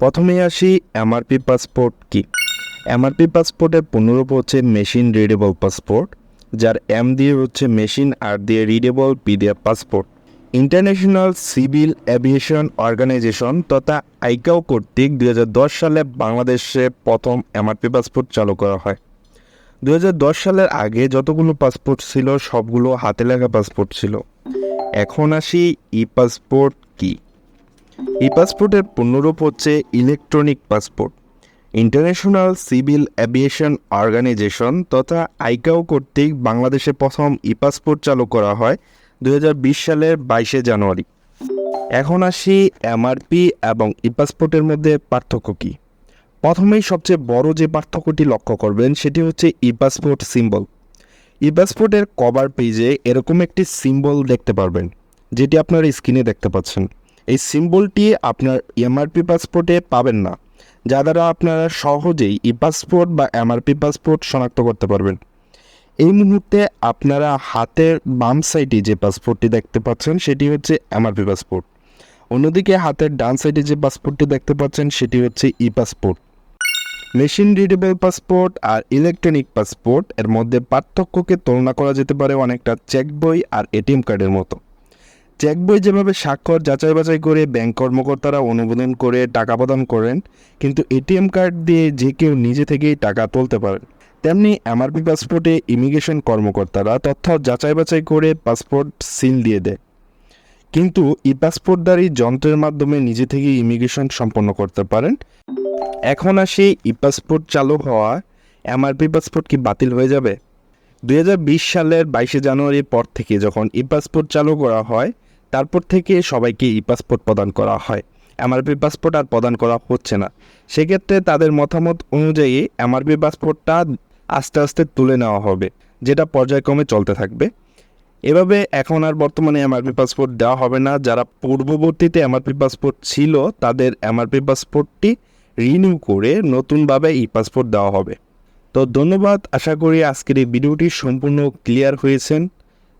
প্রথমেই আসি MRP passport কি? এমআরপি পাসপোর্টের পুনরূপ হচ্ছে মেশিন রিডেবল পাসপোর্ট যার এম দিয়ে হচ্ছে মেশিন আর দিয়ে রিডেবল পি দিয়ে passport international civil aviation organisation তথা আইকাও কর্তৃক দুই হাজার দশ সালে বাংলাদেশে প্রথম এমআরপি পাসপোর্ট চালু করা হয়। দু হাজার দশ সালের আগে যতগুলো পাসপোর্ট ছিল, সবগুলো হাতে লেখা পাসপোর্ট ছিল। এখন আসি ই পাসপোর্ট কি? ই পাসপোর্টের পূর্ণরূপ হচ্ছে electronic passport. International civil aviation organisation তথা আইকাও কর্তৃক বাংলাদেশে প্রথম ই পাসপোর্ট চালু করা হয় দু হাজার বিশ সালের বাইশে জানুয়ারি। এখন আসি এমআরপি এবং ই পাসপোর্টের মধ্যে পার্থক্য কী? প্রথমেই সবচেয়ে বড় যে পার্থক্যটি লক্ষ্য করবেন সেটি হচ্ছে ই পাসপোর্ট সিম্বল। ই পাসপোর্টের কভার পেজে এরকম একটি সিম্বল দেখতে পারবেন, যেটি আপনার স্ক্রিনে দেখতে পাচ্ছেন। এই সিম্বলটি আপনার এমআরপি পাসপোর্টে পাবেন না, যা দ্বারা আপনারা সহজেই ই পাসপোর্ট বা এমআরপি পাসপোর্ট শনাক্ত করতে পারবেন। এই মুহূর্তে আপনারা হাতের বাম সাইডে যে পাসপোর্টটি দেখতে পাচ্ছেন, সেটি হচ্ছে এমআরপি পাসপোর্ট অন্যদিকে হাতের ডান সাইডে যে পাসপোর্টটি দেখতে পাচ্ছেন, সেটি হচ্ছে E passport machine readable passport আর ইলেকট্রনিক পাসপোর্ট এর মধ্যে পার্থক্যকে তুলনা করা যেতে পারে অনেকটা চেক বই আর এটিএম কার্ডের মতো। চেক বই যেভাবে স্বাক্ষর যাচাই বাছাই করে ব্যাংক কর্মকর্তারা অনুমোদন করে টাকা প্রদান করেন, কিন্তু এটিএম কার্ড দিয়ে যে কেউ নিজে থেকেই টাকা তুলতে পারেন। তেমনি এমআরপি পাসপোর্টে ইমিগ্রেশন কর্মকর্তারা তথ্য যাচাই বাছাই করে পাসপোর্ট সিল দিয়ে দেয়। কিন্তু ই পাসপোর্টধারী যন্ত্রের মাধ্যমে নিজে থেকেই ইমিগ্রেশন সম্পন্ন করতে পারেন। এখন আসি ই পাসপোর্ট চালু হওয়া এমআরপি পাসপোর্ট কি বাতিল হয়ে যাবে? দু হাজার বিশ সালের বাইশে জানুয়ারির পর থেকে যখন ই পাসপোর্ট চালু করা হয় তারপর থেকে সবাইকে ই পাসপোর্ট প্রদান করা হয়। এমআরপি পাসপোর্ট আর প্রদান করা হচ্ছে না। সেক্ষেত্রে তাদের মতামত অনুযায়ী এমআরপি পাসপোর্টটা আস্তে আস্তে তুলে নেওয়া হবে, যেটা পর্যায়ক্রমে চলতে থাকবে। এভাবে এখন আর বর্তমানে এমআরপি পাসপোর্ট দেওয়া হবে না। যারা পূর্ববর্তীতে এমআরপি পাসপোর্ট ছিল, তাদের এমআরপি পাসপোর্টটি রিনিউ করে নতুনভাবে ই পাসপোর্ট দেওয়া হবে। তো ধন্যবাদ। আশা করি আজকের এই ভিডিওটি সম্পূর্ণ ক্লিয়ার হয়েছেন।